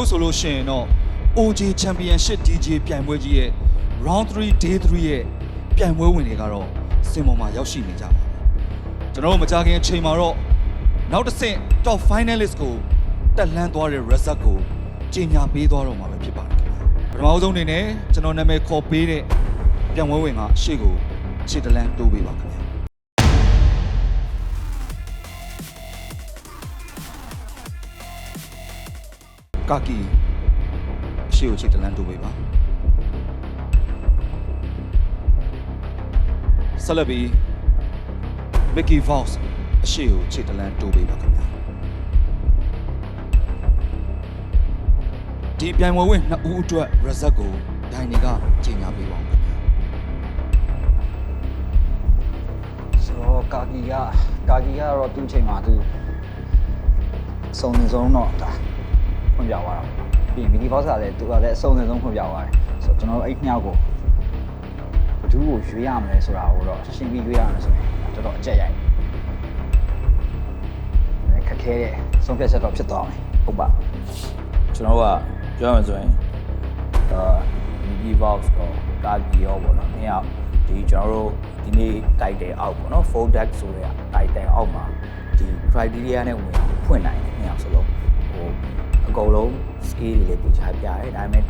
အခုဆိုလို့ရှိရင်တော့ OJ Championship DJ ပြိုင်ပွဲကြီးရဲ့ Round 3 Day 3ရဲ့ပြိုင်ပွဲဝင်တွေကတော့စင်ပေါ်မှာရောက်ရှိနေကြပါပြီကျွန်တော်တို့မကြခင်အချိန်မှာတော့နောက်တစ်ဆင့် Top Finalist ကိုတက်လှမ်းသွားတဲ့ result ကိုကြီးညာပေးသွားတော့မှာပဲဖြစ်ပါတယ်ခင်ဗျာပထမဆုံးအနေနဲ့ကျွန်တော်နာမည်ခေါ်ပေးတဲ့ပြိုင်ပွဲဝင်ကရှေ့ကိုခြေတလန်းတိုးပေးပါခင်ဗျာ ကာကီရှေ့ကိုချိတ်တလန်းတိုးပေးပါဆက်လက်ပြီးမက်ကီဗော့စ်အရှေ့ကိုချိတ်တလန်းတိုးပေးပါခင်ဗျာဒီပြိုင်ပွဲဝင်နှစ်ဦးအတွက် result ကိုဒိုင်နေကကြီးညာပေးပါဦးခင်ဗျာဆိုတော့ကာကီကကာကီကတော့သူ့ချိန်မှာသူစုံနေဆုံးတော့ဒါ ဖွင့်ပြသွားတာပေါ့ပြီးရင်မီဒီဘော့စာလည်းသူကလည်းအစုံနေဆုံးဖွင့်ပြသွားတယ်ဆိုတော့ကျွန်တော်တို့အဲ့ညောက်ကိုဘယ်သူ့ကိုရွေးရမလဲဆိုတာကိုတော့ရှင်းပြီးရွေးရမယ်ဆိုရင်တော်တော်အကျက်ရိုက်တယ်ခက်ခဲတဲ့ဆုံးဖြတ်ချက်တော့ဖြစ်သွားမယ်ဟုတ်ပါကျွန်တော်ကပြောရမယ်ဆိုရင်အာ MIDI box တော့ကာဂီရောပေါ့နော်။နှစ်ယောက်ဒီကျွန်တော်တို့ဒီနေ့ title အောက်ပေါ့နော် full deck ဆိုတဲ့ title အောက်မှာဒီ criteria နဲ့ဝင်အောင်ဖွင့်နိုင်တယ်နှစ်ယောက်စလုံးဟို အကုန်လုံး skill တွေလည်းပြချပြရတယ်ဒါပေမဲ့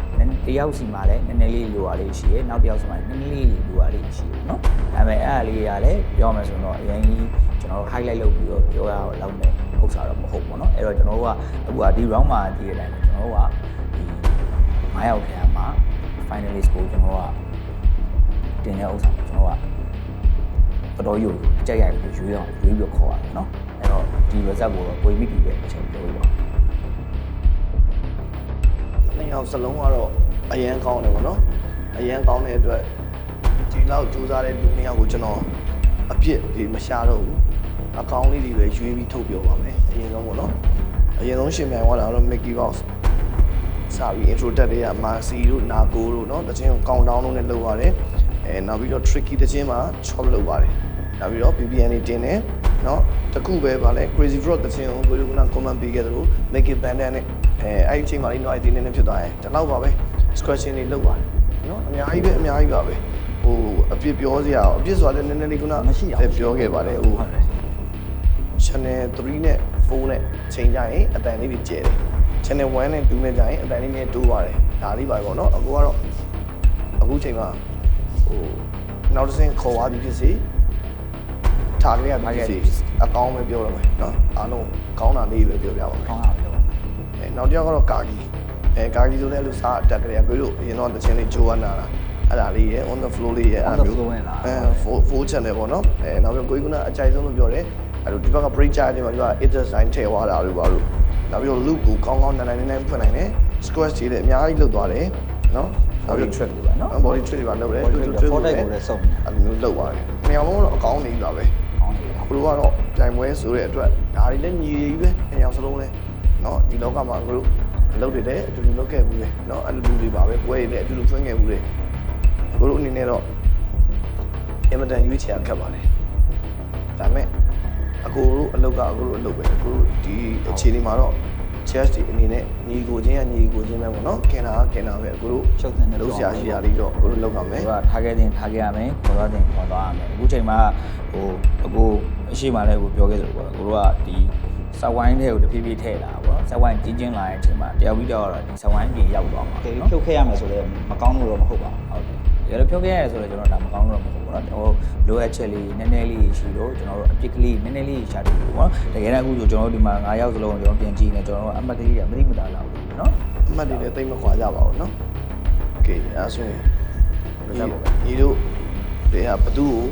တယောက်စီမှာလည်းနည်းနည်းလေးလိုရလေးရှိရယ်နောက်တစ်ယောက်စီမှာနည်းနည်းလေးလိုရလေးရှိရယ်နော်ဒါပေမဲ့အဲ့အလေးတွေကလည်းပြောမယ်ဆိုရင်တော့အရင်ကြီးကျွန်တော်တို့ highlight လုပ်ပြီးတော့ပြောရအောင်လောက်နေဥစ္စာတော့မဟုတ်ဘူးเนาะအဲ့တော့ကျွန်တော်တို့ကအခုကဒီ round မှာဒီအတိုင်းပဲကျွန်တော်တို့ကဒီ9ယောက်ထဲမှာ finalist ကိုကျွန်တော်တို့ကတင်တဲ့ဥစ္စာကိုကျွန်တော်ကတော်တော်ယူအကြိုက်ရိုက်ပြီးရွေးအောင်ရွေးပြီးတော့ခေါ်ရတယ်เนาะအဲ့တော့ဒီ result ကိုတော့ကိုယ်မိတီပဲအချိန်ပြောပြပါ နှစ်ယောက်စလုံးကတော့အရန်ကောင်းတယ်ပေါ့နော်အရန်ကောင်းတဲ့အတွက်ဒီလောက်ကြိုးစားတဲ့လူနှစ်ယောက်ကိုကျွန်တော်အပြစ်ဒီမရှာတော့ဘူးအကောင်းလေးတွေပဲရွေးပြီးထုတ်ပြောပါမယ်အရင်ဆုံးပေါ့နော်အရင်ဆုံးရှင်ပြိုင်သွားတာကတော့ Mickey Mouse စာပြီး intro တက်တဲ့က Marcy တို့ Nago တို့เนาะတခြင်းကို countdown လုပ်နဲ့လုပ်ပါတယ်အဲနောက်ပြီးတော့ tricky တခြင်းမှာ chop လုပ်ပါတယ်နောက်ပြီးတော့ BBN တွေတင်တယ် เนาะတခုပဲဗာလဲ Crazy Frog တခြင်းကိုကိုလူကနာ comment ပေးခဲ့သလို Make it bandit နဲ့အဲအဲ့ဒီအချိန်မှာလေးတော့အဲ့ဒီနေနေဖြစ်သွားတယ်ဒီလောက်ပါပဲ scratching တွေလုပ်ပါတယ်เนาะအများကြီးပဲအများကြီးပါပဲဟိုအပြစ်ပြောစရာအပြစ်ဆိုတာလည်းနည်းနည်းလေးကနာ မရှိအောင် ပြောခဲ့ပါတယ်ဟို channel 3နဲ့4နဲ့ချိန်ကြရင်အတန်လေးတွေကျဲတယ် channel 1နဲ့2နဲ့ကြရင်အတန်လေးနည်းတိုးပါတယ်ဒါလေးပါပဲပေါ့နော်အခုကတော့အခုချိန်မှာဟိုနောက်တစ်ဆင့်ခေါ်သွားပြီဖြစ်စီ ထားကြရပြီဖြစ်စီအကောင်းပဲပြောရမယ်နော်အားလုံးကောင်းတာလေးပဲပြောပြပါမယ်ကောင်းတာပဲပေါ့အဲနောက်တစ်ယောက်ကတော့ကာဂီအဲကာဂီဆိုလည်းလူစားအတက်ကြရကိုတို့အရင်တော့တချင်းလေးဂျိုးဝနာတာအဲ့ဒါလေးရယ် on the floor လေးရယ် On အဲ့ the ဒါမျိုး floor ဝင်လာအဲ full channel ပေါ့နော်အဲနောက်ပြီးကိုကြီးကအကြိုက်ဆုံးလို့ပြောတယ်အဲ့လိုဒီဘက်က break ချတယ်မှာဒီက it design ထည့်သွားတာလို့ပါလို့နောက်ပြီးတော့ loop ကိုကောင်းကောင်းနိုင်နိုင်နိုင်ဖွင့်နိုင်တယ် squash တွေလည်းအများကြီးလုပ်သွားတယ်နော် body trick တွေပါနော် body trick တွေပါလုပ်တယ် Body trick တွေ forte ကိုလည်းစုံတယ်အဲ့လိုမျိုးလုပ်သွားတယ်နှစ်ယောက်လုံးတော့အကောင်းနေပြီပါပဲ ကောင်းတယ် ဘလိုကတော့ပြိုင်ပွဲဆိုတဲ့အတွက်ဒါတွေလည်းညီကြီးပဲနှစ်ယောက်စလုံးလည်းเนาะဒီလောကမှာကိုတို့အလုပ်တွေလည်းအတူတူလုပ်ခဲ့ဘူးလေเนาะအဲ့လိုလူတွေပါပဲပွဲတွေလည်းအတူတူဖွင့်ခဲ့ဘူးလေကိုတို့အနေနဲ့တော့အင်မတန်ရွေးချယ်ခက်ပါလေဒါပေမဲ့အကိုတို့အလုပ်ကအကိုတို့အလုပ်ပဲအကိုတို့ဒီအခြေအနေမှာတော့ chess ဒီအနေနဲ့ညီကိုချင်းကညီကိုချင်းပဲပေါ့နော်ခင်တာကခင်တာပဲအကိုတို့ ရှုပ်တဲ့နဲ့ လုပ်ဆရာရှိရာလေးတော့အကိုတို့လုပ်ပါမယ် ဟိုကထားခဲ့တင်ထားခဲ့ရမယ်ခေါ်သွားတင်ခေါ်သွားရမယ်အခုချိန်မှာဟိုအခု အရှိမှလည်းဟိုပြောခဲ့သလိုပေါ့ကိုတို့ကဒီစဝိုင်းထဲကိုတဖြည်းဖြည်းထည့်လာပေါ့စဝိုင်းကြီးချင်းလာတဲ့အချိန်မှာတယောက်ပြီးတယောက်ကတော့ဒီစဝိုင်းပြင်ရောက်သွားမှာ ကဲ နော် ဖြုတ်ခဲ့ရမယ်ဆိုတော့မကောင်းလို့တော့မဟုတ်ပါဘူး ဟုတ်တယ်ဒါလည်းဖြုတ်ခဲ့ရတယ်ဆိုတော့ကျွန်တော်ဒါမကောင်းလို့တော့မဟုတ်ဘူးเนาะဟိုလိုအပ်ချက်လေးနည်းနည်းလေးရှိလို့ကျွန်တော်တို့အပြစ်ကလေးနည်းနည်းလေးရှာတယ်ပေါ့နော်တကယ်တော့အခုဆိုကျွန်တော်တို့ဒီမှာ9ယောက်စလုံးကျွန်တော်ပြန်ကြည့်နေကျွန်တော်တို့အမှတ်ကလေးတွေမသိမသာလောက်ဘူးเนาะ အမှတ်တွေလည်းတိတ်မခွာကြပါဘူးเนาะโอเคအဲဆိုရင်ဒီတို့တွေကဘသူ့ကို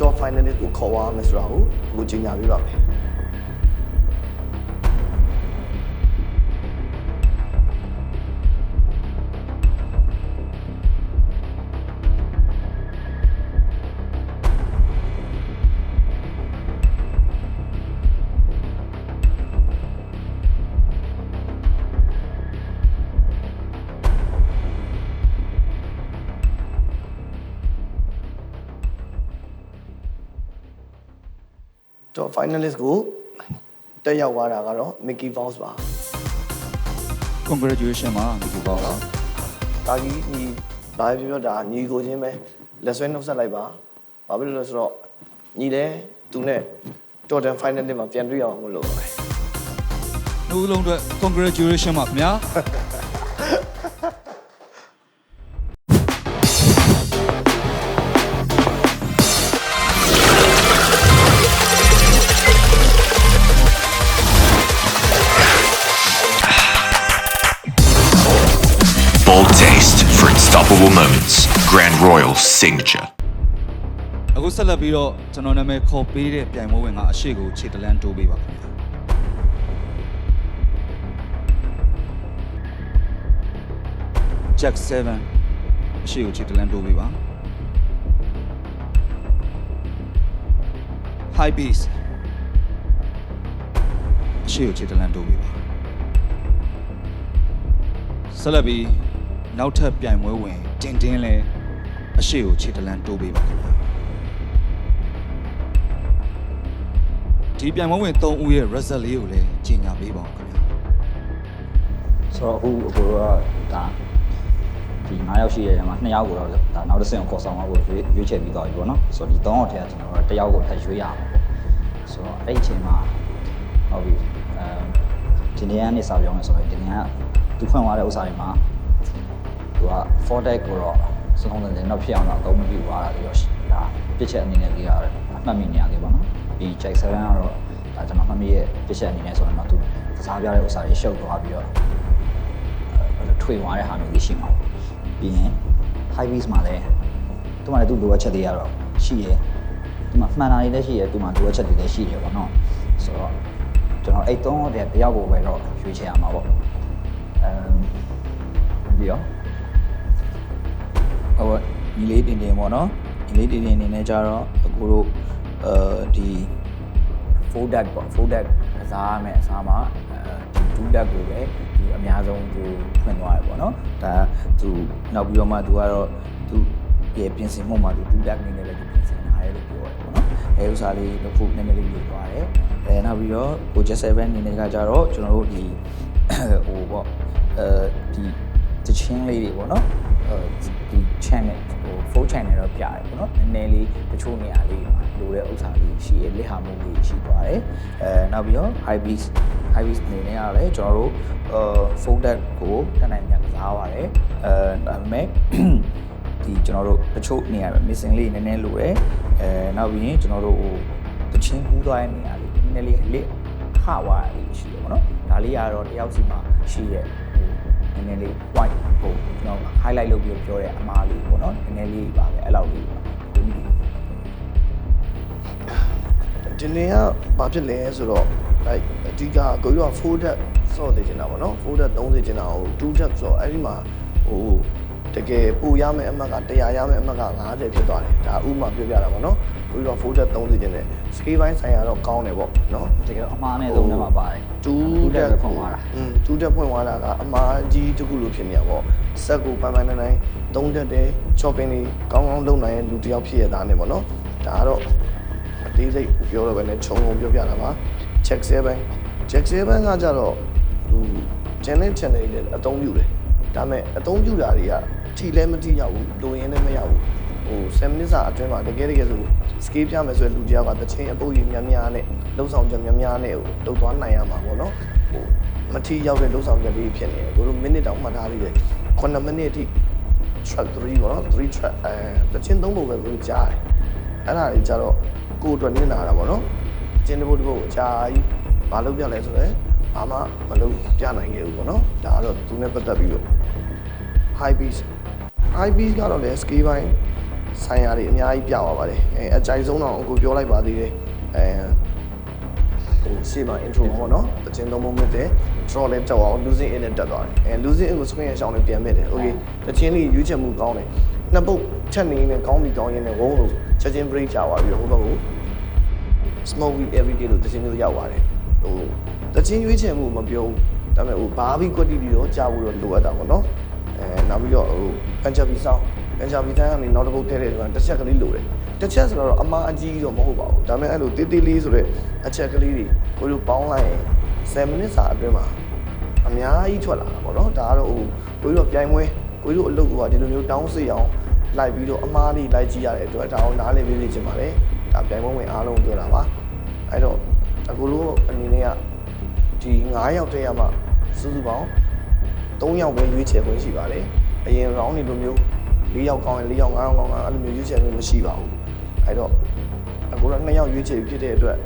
top finalist ကိုခေါ်သွားမယ်ဆိုတာကိုအခုချိန်ညာပြပါမယ် top finalist ကိုတတက်ရောက်သွားတာကတော့ Mickey Mouse ပါ congratulation ပါဒီကူပါကာကီညီဘာပဲပြောပြောဒါညီကိုချင်းပဲလက်ဆွဲနှုတ်ဆက်လိုက်ပါဘာဖြစ်လို့လဲဆိုတော့ညီလည်းသူနဲ့ Total Final နေ့မှာပြန်တွေ့ရအောင်မလို့ပါပဲနှုတ်လုံးအတွက် congratulation ပါခင်ဗျာ unstoppable moments. Grand Royal signature. အခုဆက်လက်ပြီးတော့ကျွန်တော်နာမည်ခေါ်ပေးတဲ့ပြိုင်ပွဲဝင်ကအရှိကိုခြေတလန်းတိုးပေးပါခင်ဗျာ Jack 7အရှိကိုခြေတလန်းတိုးပေးပါ High beast အရှိကိုခြေတလန်းတိုးပေးပါဆက်လက်ပြီး နောက်ထပ်ပြိုင်ပွဲဝင်တင်တင်းလဲအရှိကိုခြေတလန်းတိုးပေးပါခင်ဗျာဒီပြိုင်ပွဲဝင်3ဦးရဲ့ result လေးကိုလည်းကြီးညာပေးပါဦးခင်ဗျာဆိုတော့အခုအကိုတို့ကဒါဒီ9ယောက်ရှိတဲ့နေရာမှာ2ယောက်ကိုတော့ဒါနောက်တစ်ဆင့်ကိုခေါ်ဆောင်အောင်ကိုရွေးရွေးချယ်ပြီးသွားပြီပေါ့နော်ဆိုတော့ဒီ3ယောက်ထဲကကျွန်တော်တို့တစ်ယောက်ကိုထပ်ရွေးရအောင်ပေါ့ဆိုတော့အဲ့ဒီအချိန်မှာဟုတ်ပြီအဲဒီနေ့ကနေစာပြောင်းနေဆိုတော့ဒီနေ့ကသူဖွင့်သွားတဲ့ဥစ္စာတွေမှာ သူက for deck ကိုတော့စလုံးတဲ့တော့ဖြစ်အောင်တော့အသုံးမပြုသွားတာပြီးတော့ဒါပြစ်ချက်အနေနဲ့လေးရတယ်မှတ်မိနေရတယ်ပေါ့နော်ဒီ check 7ကတော့ဒါကျွန်တော်မှတ်မိရဲ့ပြစ်ချက်အနေနဲ့ဆိုတော့သူကစားပြတဲ့ဥစ္စာတွေရှုပ်သွားပြီးတော့အဲ့လိုထွေသွားတဲ့ဟာမျိုးကြီးရှိမှာပေါ့ပြီးရင် high beast မှာလည်းသူမှလည်းသူ့လိုအပ်ချက်တွေရတော့ရှိရယ်ဒီမှာမှန်တာတွေလည်းရှိရယ်ဒီမှာလိုအပ်ချက်တွေလည်းရှိရယ်ပေါ့နော်ဆိုတော့ကျွန်တော်အဲ့သုံးတဲ့တယောက်ကိုပဲတော့ရွေးချယ်ရမှာပေါ့အမ်ပြီးတော့ ဟိုညီလေးတင်တင်ပေါ့နော်ညီလေးတင်တင်အနေနဲ့ကြတော့အခုတို့အဲဒီ full deck ပေါ့ full deck ကစားရမယ်အစားမှာအဲဒီ two deck ကိုပဲသူအများဆုံးသူဖွင့်သွားတယ်ပေါ့နော်ဒါသူနောက်ပြီးတော့မှသူကတော့သူရဲ့ပြင်ဆင်မှုမှာသူ two deck အနေနဲ့လည်းသူပြင်ဆင်ထားတယ်လို့ပြောတယ်ပေါ့နော်အဲဥစားလေးတစ်ခုနည်းနည်းလေးလုပ်သွားတယ်အဲနောက်ပြီးတော့ကိုချက်7အနေနဲ့ကကြတော့ကျွန်တော်တို့ဒီဟိုပေါ့အဲဒီတချင်းလေးတွေပေါ့နော်အဲ ဒီ channel ဟို full channel တော့ပြရတယ်ပေါ့နော်နည်းနည်းလေးတချို့နေရာလေးမှာလိုတဲ့ဥစ္စာလေးရှိရလက်ဟာမှုလေးရှိသွားတယ်အဲနောက်ပြီးတော့ high beat high beat အနေနဲ့ကလည်းကျွန်တော်တို့အဲ full deck ကိုတက်နိုင်မြန်ကစားရတယ်အဲဒါပေမဲ့ဒီကျွန်တော်တို့တချို့နေရာမှာ missing လေးနည်းနည်းလိုတယ်အဲနောက်ပြီးရင်ကျွန်တော်တို့ဟိုတချင်းကူးသွားတဲ့နေရာလေးနည်းနည်းလေးအလစ်ခဝါလေးရှိတယ်ပေါ့နော်ဒါလေးကတော့တယောက်စီမှာရှိရဲ့ဟို နည်းနည်းလေး point ဟိုကျွန်တော် highlight လုပ်ပြီးပြောတဲ့အမားလေးပေါ့နော်နည်းနည်းလေးပါပဲအဲ့လောက်လေးပါဒီနေ့ဒီနေ့ကဘာဖြစ်လဲဆိုတော့ like အဓိကကိုကြီးက4 deck စော့နေချင်တာပေါ့နော်4 deck 30ချင်တာဟို2 deck ဆိုတော့အဲ့ဒီမှာဟိုတကယ်ပိုရမယ့်အမှတ်က100ရမယ့်အမှတ်က50ဖြစ်သွားတယ်ဒါဥပမာပြောပြတာပေါ့နော် ကိုကြီးက4 deck 30ချင်တယ် scale ဘိုင်းဆိုင်ရာတော့ကောင်းတယ်ပေါ့နော်တကယ်တော့အမှားနဲ့သုံးထဲမှာပါတယ်တူးတူးတတက်က်ပဲဖွင့်သွားတာอืมတူးတက်ဖွင့်သွားတာကအမားကြီးတစ်ခုလိုဖြစ်နေတာပေါ့ဆက်ကိုပန်းပန်းနိုင်နိုင်သုံးတက်တယ် shopping တွေကောင်းကောင်းလုပ်နိုင်ရင်လူတစ်ယောက်ဖြစ်ရတာနဲ့ပေါ့နော်ဒါကတော့အသေးစိတ်ပြောတော့ပဲနဲ့ခြုံငုံပြောပြတာပါ check 7 check 7ကကြတော့ဟို channel channel တွေလည်းအသုံးပြုတယ်ဒါပေမဲ့အသုံးပြုတာတွေကထီလည်းမထီရဘူးလိုရင်းလည်းမရဘူး ဟို7မိနစ်စာအတွင်းမှာတကယ်တကယ်ဆို scale ပြမယ်ဆိုရင်လူတစ်ယောက်ကတစ်ချင်းအပုပ်ကြီးများများနဲ့လှုပ်ဆောင်ချက်များများနဲ့ဟိုလှုပ်သွားနိုင်ရမှာပေါ့နော်ဟိုမထီရောက်တဲ့လှုပ်ဆောင်ချက်လေးဖြစ်နေတယ်ကိုလိုမိနစ်တောင်မှတ်ထားလေးတယ်9မိနစ်အထိ track 3ပေါ့နော်3 track အဲတစ်ချင်းသုံးဖို့ပဲကိုကြားတယ်အဲ့ဒါကြီးကြတော့ကိုယ်အတွက်နစ်နာတာပေါ့နော်ကျင်းတဘုတ်တဘုတ်အကြာကြီးမလုပ်ပြလဲဆိုတော့ဘာမှမလုပ်ပြနိုင်ခဲ့ဘူးပေါ့နော်ဒါကတော့သူနဲ့ပတ်သက်ပြီးတော့ high beast high beast ကတော့လည်း ski ဘိုင်း ဆိုင်ရာတွေအများကြီးပြသွားပါတယ်အဲအကြိုက်ဆုံးတော့အခုပြောလိုက်ပါသေးတယ်အဲဟိုရှေ့မှာ intro မှာပေါ့နော်တခြင်းသုံးပုံမြစ်တယ် draw လည်းတက်အောင် losing in နဲ့တက်သွားတယ်အဲ losing in ကို screen ရဲ့ရှောင်းနဲ့ပြန်မြစ်တယ် okay တခြင်းလေးရွေးချယ်မှုကောင်းတယ်နှစ်ပုတ်ချက်နေနဲ့ကောင်းပြီကောင်းရင်လည်းဝုန်းလို့ချက်ချင်း break ချသွားပြီးတော့ဟိုဘက်ကို smoke weed every day လို့တခြင်းမျိုးရောက်သွားတယ်ဟိုတခြင်းရွေးချယ်မှုမပြောဘူးဒါပေမဲ့ဟိုဘာဘီ quality တော့ကြားဖို့တော့လိုအပ်တာပေါ့နော်အဲနောက်ပြီးတော့ဟိုပန်ချာဘီဆောင်း ပန်ချာဘီတိုင်းကနေနောက်တစ်ပုတ်ထည့်တဲ့အတွက်တစ်ချက်ကလေးလိုတယ်တစ်ချက်ဆိုတော့အမားအကြီးတော့မဟုတ်ပါဘူးဒါပေမဲ့အဲ့လိုတေးသေးလေးဆိုတော့အချက်ကလေးတွေကိုတို့ပေါင်းလိုက်ရင်7မိနစ်စာအတွင်းမှာအများကြီးထွက်လာတာပေါ့နော်ဒါကတော့ဟိုကိုတို့ပြိုင်ပွဲကိုတို့အလုပ်ကဒီလိုမျိုးတောင်းစီအောင်လိုက်ပြီးတော့အမားလေးလိုက်ကြည့်ရတဲ့အတွက်ဒါအောင်နားလည်ပေးနေချင်ပါတယ်ဒါပြိုင်ပွဲဝင်အားလုံးပြောတာပါအဲ့တော့အခုလို့အနေနဲ့ကဒီ9ယောက်တည်းရမှစုစုပေါင်း3ယောက်ပဲရွေးချယ်ခွင့်ရှိပါတယ်အရင် round တွေလိုမျိုး 4ယောက်ကောင်းရင်4ယောက်5ယောက်ကောင်းတာအဲ့လိုမျိုးရွေးချယ်ခွင့်မရှိပါဘူးအဲ့တော့အခုတော့2ယောက်ရွေးချယ်ဖြစ်တဲ့အတွက်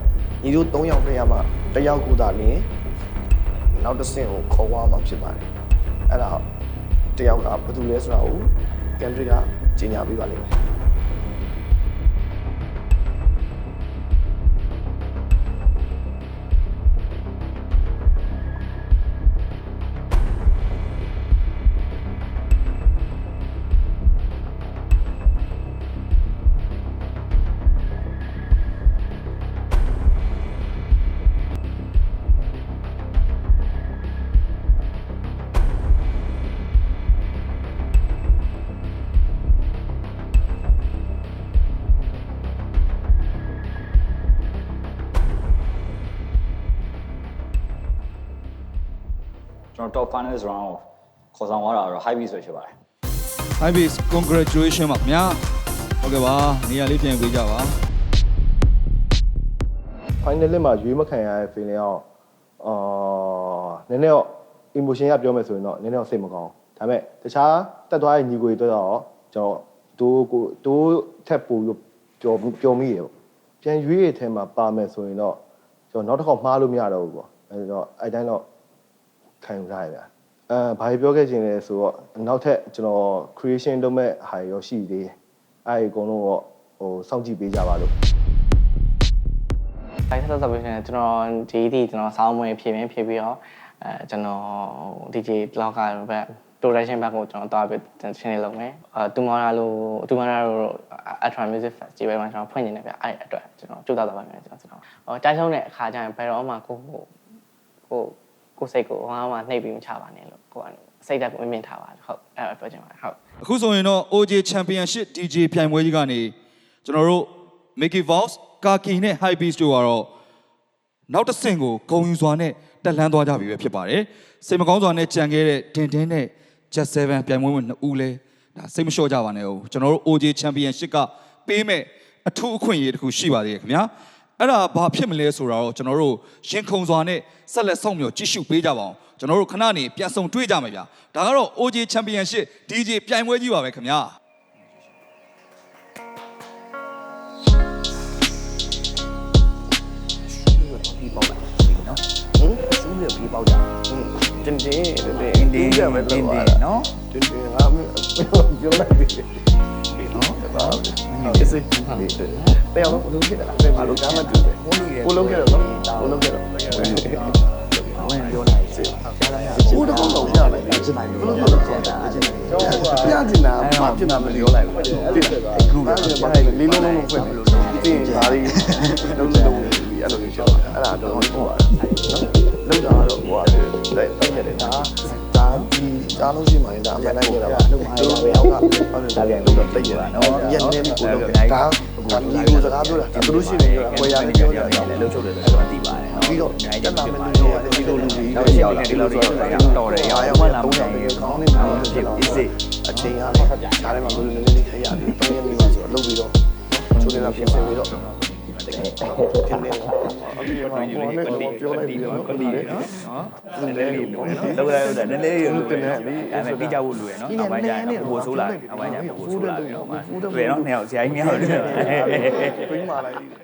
ညီတို့3ယောက်တည်းရမှ1ယောက်ကိုသာလင်းနောက်တစ်ဆင့်ကိုခေါ်သွားမှာဖြစ်ပါတယ်အဲ့ဒါတယောက်ကဘာလုပ်လဲဆိုတာကိုကန်ထရီကကြီးညာပေးပါလိမ့်မယ် ကျွန်တော် top finals round ကိုခေါ်ဆောင်သွားတာတော့ high beat ဆိုဖြစ်ပါတယ် Hi base congratulation ပါခင်ဗျာဟုတ်ကဲ့ပါနေရာလေးပြန်ပေးကြပါ final လက်မှာရွေးမခံရတဲ့ feeling အောင်အာနည်းနည်းတော့ emotion ရပြောမယ်ဆိုရင်တော့နည်းနည်းတော့စိတ်မကောင်းဒါပေမဲ့တခြားတက်သွားတဲ့ညီကိုတွေတော့ကျွန်တော်ဒိုးကိုဒိုးထက်ပိုပြီးပြောပြောမိရပေါ့ပြန်ရွေးရတဲ့ထဲမှာပါမယ်ဆိုရင်တော့ကျွန်တော်နောက်တစ်ခေါက်မှားလို့မရတော့ဘူးပေါ့အဲတော့အဲ့တိုင်းတော့ ခံယူထားရဗျာအဲဘာပြောခဲ့ခြင်းလဲဆိုတော့နောက်ထပ်ကျွန်တော် creation လုပ်မဲ့ဟာရောရှိသေးတယ်အဲ့ဒီအကုန်လုံးတော့ဟိုစောင့်ကြည့်ပေးကြပါလို့။ live set submission ကျွန်တော်ဒီဒီကျွန်တော်စောင်းမွေဖြည့်ပြင်ဖြည့်ပြီးတော့အဲကျွန်တော် DJ blog ကဘက် production ဘက်ကိုကျွန်တော်သွားပြီးရှင်းနေလုပ်မယ်။အဲတူမော်ရာလိုတူမော်ရာလို Ultra Music Festival မှာကျွန်တော်ဖွင့်နေတယ်ဗျ။အဲ့ဒီအတွက်ကျွန်တော်ကြိုးစားသွားပါမယ်ကျွန်တော်ကျွန်တော်။ဟိုတိုက်ဆုံးတဲ့အခါကျရင်ဘယ်တော့မှကိုကိုကို ကိုစိတ်ကိုဟောမှနှိပ်ပြီးမချပါနဲ့လို့ကိုကစိတ်ဓာတ်ကိုမြင့်ထားပါဟုတ်အဲ့ဒါပြောချင်ပါတယ်ဟုတ်အခုဆိုရင်တော့ OJ Championship DJ ပြိုင်ပွဲကြီးကနေကျွန်တော်တို့ Mickey Vox Kaki နဲ့ High Beast တို့ကတော့နောက်တစ်ဆင့်ကိုဂုံယူစွာနဲ့တက်လှမ်းသွားကြပြီပဲဖြစ်ပါတယ်စိတ်မကောင်းစွာနဲ့ကြံခဲ့တဲ့တင်တင်းနဲ့ Jet 7ပြိုင်ပွဲဝင်နှစ်ဦးလဲဒါစိတ်မလျှော့ကြပါနဲ့ဦးကျွန်တော်တို့ OJ Championship ကပေးမဲ့အထူးအခွင့်အရေးတစ်ခုရှိပါသေးတယ်ခင်ဗျာ အဲ့ဒါဘာဖြစ်မလဲဆိုတာတော့ကျွန်တော်တို့ရင်ခုန်စွာနဲ့ဆက်လက်ဆောင်မြော်ကြည့်ရှုပေးကြပါအောင်ကျွန်တော်တို့ခဏနေပြန်ဆုံတွေ့ကြမယ်ဗျာဒါကတော့ OJ Championship DJ ပြိုင်ပွဲကြီးပါပဲခင်ဗျာပြီးပေါက်လိုက်ပြီနော်ဟင်စူးရပြီးပေါက်ကြတင်းတင်းတင်းတင်းတင်းကြမယ်တင်းတော့တင်းနော်တင်းတင်းငါမပြောလိုက်ပြီ နော်ဒါပါစေတယ်အောင်လို့ဖြစ်တာဘာလို့ကားမတူလဲကိုလုံးခဲ့တော့နော်ကိုလုံးခဲ့တော့ဝင်ပြောလိုက်စေဆရာလာရကိုတော့တော့ပြလိုက်ပြီဘယ်လိုလုပ်တော့တာပြချင်တာဘာဖြစ်တာမပြောလိုက်ဘူးတိတယ်ဂရုကဘာလဲလေးလုံးလုံးဖွင့်ပြီးတင်ဒါလေးလုံးလုံးပြီးအဲ့လိုမျိုးပြောတာအဲ့ဒါတော့ဟိုပါနော်လုံးတာတော့ဟိုပါတယ်တိုက်ရတယ်ဒါ ဒါဒီကြားလို့ရှိမှရင်ဒါအမှန်တိုင်းပြောတာပါလုံးအားရပဲအောက်ကဟုတ်တယ်ဒါပြန်လို့တော့တိတ်ရတာနော်ရက်နေပြီကိုလုံးဒါဒါဒီလိုစကားပြောတာသူတို့ရှိနေပြောတာကိုရနေပြောတာလည်းလှုပ်ချုပ်တယ်ဆိုတော့သိပါတယ်နော်ပြီးတော့အများတကြီးက်လာဖြစ်မပါယ်တယ်လူတွေဒီလိုလူတွေနောက်တစ်ယောက်ဒီလိုဆိုတော့တော်တယ်ရအောင်မလာဘူးကောင်းနေမှာဖြစ်ဖြစ်စစ်အချိန်အားလည်းခြားထဲမှာဘယ်လိုနည်းနည်းလေးထည့်ရတယ်။တောင်းရနေပါဆိုတော့လုပ်ပြီးတော့ချိုးနေတာပြင်ဆင်ပြီးတော့ တင်နေတယ်။အခုပြောလိုက်ပြီးတော့ကိုလီနော်။နည်းနည်းလေးပေါ့နော်လောက်လိုက်တော့နည်းနည်းလေးလိုတင်နေလေအဲ့မဲ့တိကျဖို့လိုရနော်နောက်ပိုင်းကျရင်ပို့ဆိုးလာနောက်ပိုင်းကျရင်ပို့ဆိုးလာပြီးတော့မှတွေ့နော်နှစ်ယောက်ဆရာကြီးနှစ်ယောက်တွေ့။ပြင်းမာလိုက်သေးတယ်